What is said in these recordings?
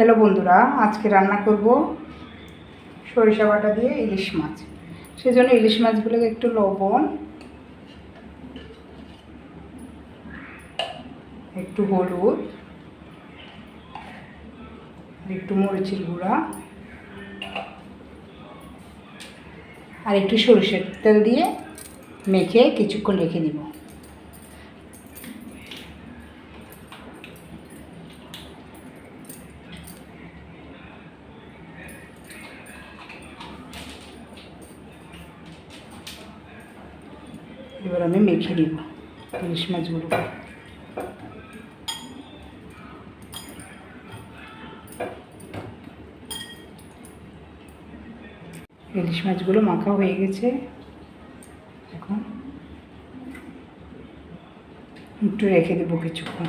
Hello বন্ধুরা, আজকে রান্না করব সরিষা বাটা দিয়ে ইলিশ মাছ। সেই জন্য ইলিশ মাছগুলোকে একটু লবণ, একটু হলুদ একটু মরিচের গুঁড়া, আর একটু সরষের তেল দিয়ে মেখে কিছুক্ষণ রেখে দিব এবার আমি মেখে নিব ইলিশ মাছগুলো ইলিশ মাছগুলো মাখা হয়ে গেছে। এখন একটু রেখে দেবো কিছুক্ষণ।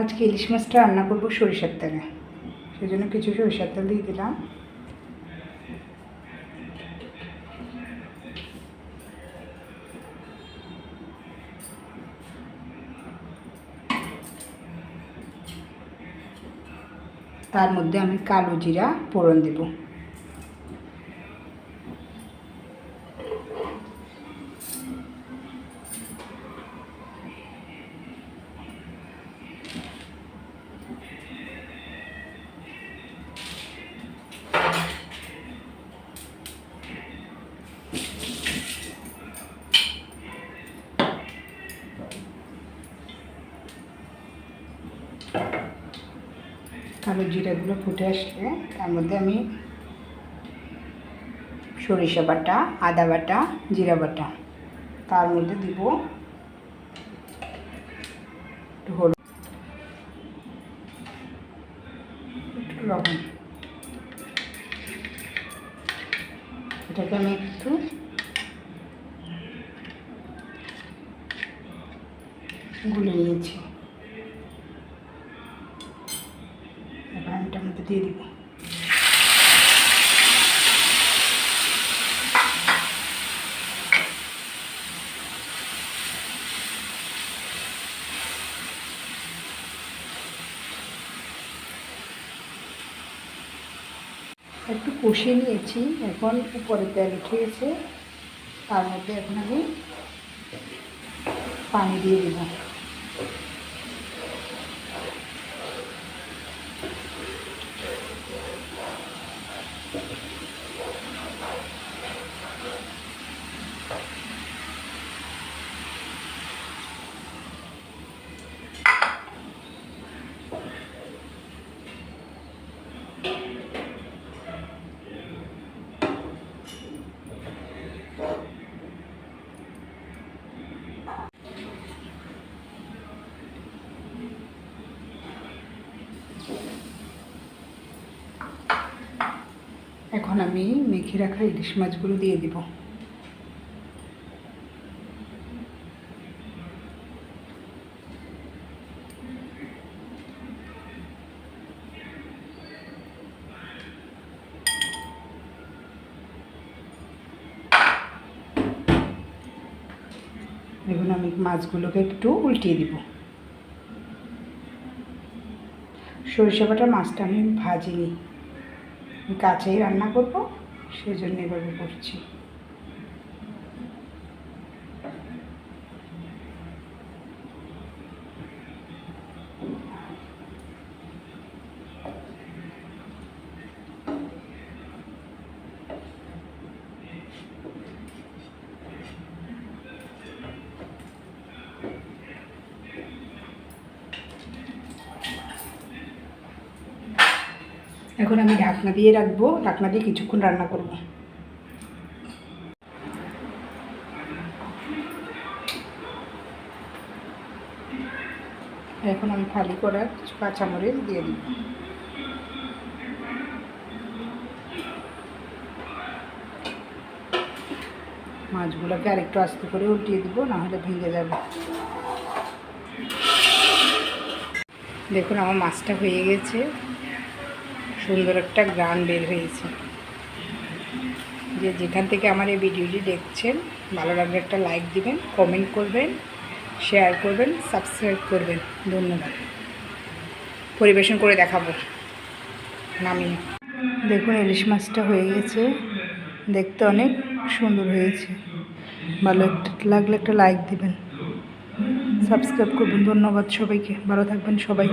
আজকে ইলিশ মাছটা রান্না করব সরিষার তেলে। সেই জন্য কিছু সরিষার তেল দিয়ে দিলাম। তার মধ্যে আমি কালো জিরা ফোড়ন দেব। কালো জিরাগুলো ফুটে আসলে তার মধ্যে আমি সরিষা বাটা, আদা বাটা, জিরা বাটা। তার মধ্যে দিব একটু এটাকে আমি একটু গুলে নিয়েছি এবার আমি এটার মধ্যে দিয়ে দিব। একটু কষিয়ে নিয়েছি। এখন উপরে তেল উঠে তার মধ্যে এখন আমি পানি দিয়ে দেব। এখন আমি মেখে রাখা ইলিশ মাছগুলো দিয়ে দিব। দেখুন, আমি মাছগুলোকে একটু উল্টিয়ে দিব। সরিষা বাটা মাছটা আমি ভাজিনি। কাছেই রান্না করব সেই জন্য এভাবে করছি। এখন আমি ঢাকনা দিয়ে রাখব, ঢাকনা দিয়ে কিছুক্ষণ রান্না করব। এখন আমি ফালি করা কিছু কাঁচামরিচ দিয়ে দিব মাছগুলোকে আরেকটু আস্তে করে উল্টিয়ে দিব, নাহলে ভেঙে যাবে। দেখুন, আমার মাছটা হয়ে গেছে। সুন্দর একটা গান বের হয়েছে। যে যেখান থেকে আমার এই ভিডিওটি দেখছেন, ভালো লাগলে একটা লাইক দিবেন কমেন্ট করবেন শেয়ার করবেন সাবস্ক্রাইব করবেন। ধন্যবাদ। পরিবেশন করে দেখাবো। নামিয়ে দেখুন, ইলিশ মাছটা হয়ে গেছে। দেখতে অনেক সুন্দর হয়েছে। ভালো লাগলে একটা লাইক দিবেন। সাবস্ক্রাইব করবেন। ধন্যবাদ সবাইকে। ভালো থাকবেন সবাই।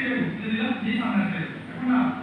যে কাছে তুলে দিচ্ছে